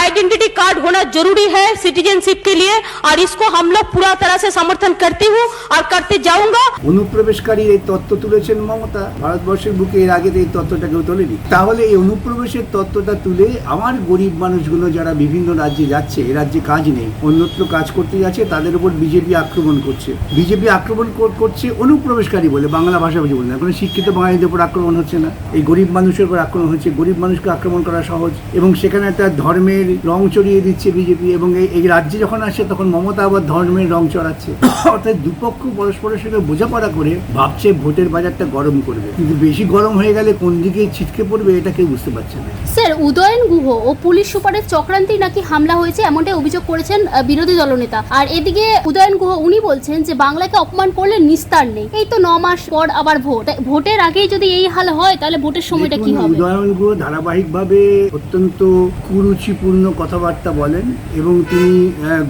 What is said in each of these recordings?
Identity card होना जरूरी है सिटीजनशिप के लिए और इसको हम लोग पूरा तरह से समर्थन करती हूँ और करते जाऊंगा অনুপ্রবেশকারী এই তত্ত্ব তুলেছেন মমতা ভারতবর্ষের বুকে এর আগে তো এই তত্ত্বটা কেউ তোলেনি তাহলে এই অনুপ্রবেশের তত্ত্বটা তুলে আমার গরিব মানুষগুলো যারা বিভিন্ন রাজ্যে যাচ্ছে এ রাজ্যে কাজ নেই অন্যত্র কাজ করতে যাচ্ছে তাদের উপর বিজেপি আক্রমণ করছে বিজেপি আক্রমণ কর- করছে অনুপ্রবেশকারী বলে বাংলা ভাষা বুঝে বলে না কোনো শিক্ষিত বাঙালিদের উপর আক্রমণ হচ্ছে না এই গরিব মানুষের উপর আক্রমণ হচ্ছে গরিব মানুষকে আক্রমণ করা সহজ এবং সেখানে একটা ধর্মের রং চড়িয়ে দিচ্ছে বিজেপি এবং এই রাজ্যে যখন আসছে তখন মমতা আবার ধর্মের রং চড়াচ্ছে। অর্থাৎ দুপক্ষ পরস্পরের সঙ্গে বোঝাপড়া করে ভাবছে ভোটের বাজারটা গরম করবে। কিন্তু বেশি গরম হয়ে গেলে কোন দিকে ছিটকে পড়বে এটা কেউ বুঝতে পারছে না। স্যার উদয়ন গুহ ও পুলিশ সুপারের চক্রান্তেই নাকি হামলা হয়েছে এমনটাই অভিযোগ করেছেন বিরোধী দলনেতা। আর এদিকে উদয়ন গুহ উনি বলছেন যে বাংলাকে অপমান করলে নিস্তার নেই। এই তো ন মাস পর আবার ভোট। ভোটের আগেই যদি এই হাল হয় তাহলে ভোটের সময়টা কি হবে? উদয়নগুলো ধারাবাহিকভাবে অত্যন্ত কুরুচিপূর্ণ কথাবার্তা বলেন এবং তিনি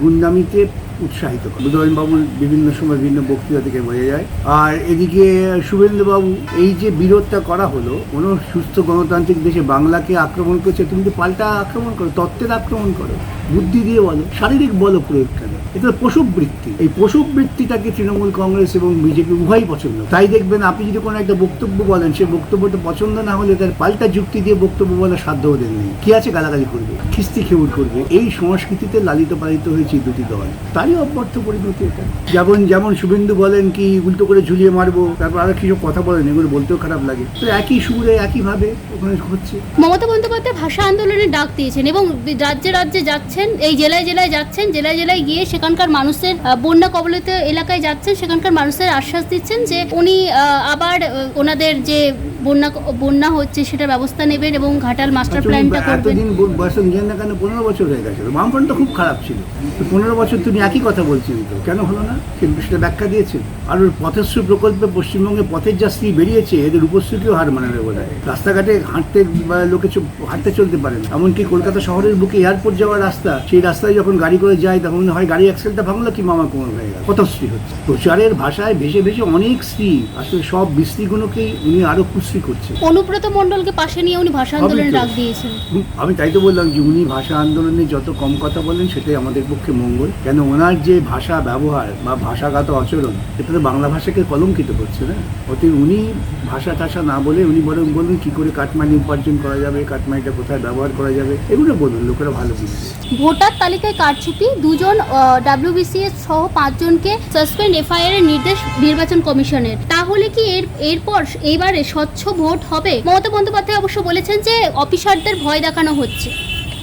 গুন্ডামিকে উৎসাহিত করেন উদয়নবাবুর বিভিন্ন সময় বিভিন্ন বক্তৃতা থেকে বোঝা যায়। আর এদিকে শুভেন্দুবাবু, এই যে বিরোধটা করা হলো, কোনো সুস্থ গণতান্ত্রিক দেশে বাংলাকে আক্রমণ করছে, তুমি তো পাল্টা আক্রমণ করো, তত্ত্বের আক্রমণ করো, বুদ্ধি দিয়ে বলো, শারীরিক বল প্রয়োগ কেন? এটা পশুবৃত্তি এই পশুবৃত্তিটাকে তৃণমূল কংগ্রেস এবং বিজেপি উভয়ই পছন্দ। তাই দেখবেন আপনি যদি কোনো একটা বক্তব্য বলেন সেই বক্তব্যটা পছন্দ না হলে তার পাল্টা যুক্তি দিয়ে বক্তব্য বলার সাধ্য ওদের নেই। কি আছে গালাগালি করবে? খিস্তি খেউর করবে? এই সংস্কৃতিতে লালিত পালিত হয়েছে দুটি দল। তারই অব্যর্থ পরিণতি এটা। যেমন যেমন শুভেন্দু বলেন কি উল্টো করে ঝুলিয়ে মারবো তারপর আরও কিছু কথা বলেন এগুলো বলতেও খারাপ লাগে। তো একই সুরে একইভাবে ওখানে হচ্ছে। মমতা বন্দ্যোপাধ্যায় ভাষা আন্দোলনের ডাক দিয়েছেন এবং রাজ্যে রাজ্যে যাচ্ছেন এই জেলায় জেলায় যাচ্ছেন জেলায় জেলায় গিয়ে সেখানকার মানুষের বন্যা কবলিত এলাকায় যাচ্ছেন সেখানকার মানুষের আশ্বাস দিচ্ছেন যে উনি আবার ওনাদের যে বন্যা বন্যা হচ্ছে সেটার ব্যবস্থা নেবেন এবং ঘাটাল মাস্টার তুমি প্ল্যানটা করবেন। এতদিন বয়স নিজের না কেন পনেরো বছর হয়ে গেছে? বামফ্রন্টটা খুব খারাপ ছিল। পনেরো বছর তুমি একই কথা বলছেন তো। কেন হলো না? সেটা ব্যাখ্যা দিয়েছেন। আর ওর পথশ্রী প্রকল্পে পশ্চিমবঙ্গে পথের যা স্ত্রী বেরিয়েছে এদের উপশ্রীকেও হার মানাবে বোধ হয় রাস্তাঘাটে হাঁটতে লোকে হাঁটতে চলতে পারেন এমনকি কলকাতা শহরের বুকে এয়ারপোর্ট যাওয়ার রাস্তা সেই রাস্তায় যখন গাড়ি করে যায় তখন হয় গাড়ি অ্যাক্সেলটা ভাঙলো কি মামা কোমর হয়ে গেল। পথশ্রী হচ্ছে। প্রচারের ভাষায় ভেসে ভেসে অনেক স্ত্রী আসলে সব বিশ্রীগুলোকেই উনি আরও কুশ্রী করছে। অনুব্রত মণ্ডলকে পাশে নিয়ে উনি ভাষা ডাক দিয়েছেন। আমি তাই তো বললাম যে উনি ভাষা আন্দোলনে যত কম কথা বলেন সেটাই আমাদের পক্ষে মঙ্গল। কেন ওনার যে ভাষা ব্যবহার বা ভাষাগত আচরণ এটা তো বাংলা ভাষাকে কলঙ্কিত করছে না? অতএব উনি ভাষা টাষা না বলে উনি বরং বলুন কি করে কাটমানি উপার্জন করা যাবে কাটমানিটা কোথায় ব্যবহার করা যাবে এগুলো বলুন লোকেরা ভালো বুঝবে। ভোটার তালিকায় কারচুপি দুজন ডাব্লিউবিসিএস সহ পাঁচজনকে সাসপেন্ড এফআইআর এর নির্দেশ নির্বাচন কমিশনের। তাহলে কি এর এরপর এইবারে স্বচ্ছ ভোট হবে? মমতা বন্দ্যোপাধ্যায় অবশ্য বলেছেন যে অফিসারদের ভয় দেখানো হচ্ছে।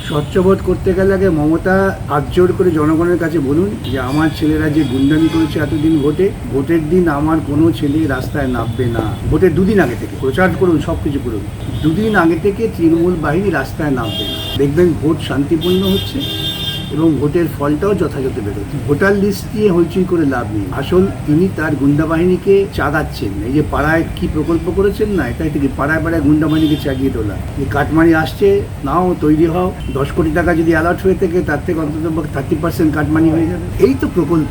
স্বচ্ছ ভোট করতে গেলে আগে মমতা হাত জোর করে জনগণের কাছে বলুন যে, আমার ছেলেরা যে গুন্ডামি করেছে এতদিন ভোটে, ভোটের দিন আমার কোনো ছেলে রাস্তায় নামবে না। ভোটের দুদিন আগে থেকে। প্রচার করুন সব কিছু করুন। দুদিন আগে থেকে তৃণমূল বাহিনী রাস্তায় নামবে না। দেখবেন ভোট শান্তিপূর্ণ হচ্ছে। এবং ভোটের ফলটাও যথাযথ বেরোচ্ছে। ভোটার লিস্ট দিয়ে হইচই করে লাভ নেই। আসল তিনি তার গুন্ডা বাহিনীকে চাগাচ্ছেন। এই যে পাড়ায় কি প্রকল্প করেছেন না, এটাই থেকে পাড়ায় পাড়ায় গুন্ডা বাহিনীকে চাগিয়ে তোলা। যে কাটমানি আসছে, নাও তৈরি হও। দশ কোটি টাকা যদি অ্যালার্ট হয়ে থাকে, তার থেকে অন্তত থার্টি পার্সেন্ট কাটমানি হয়ে যাবে। এই তো প্রকল্প।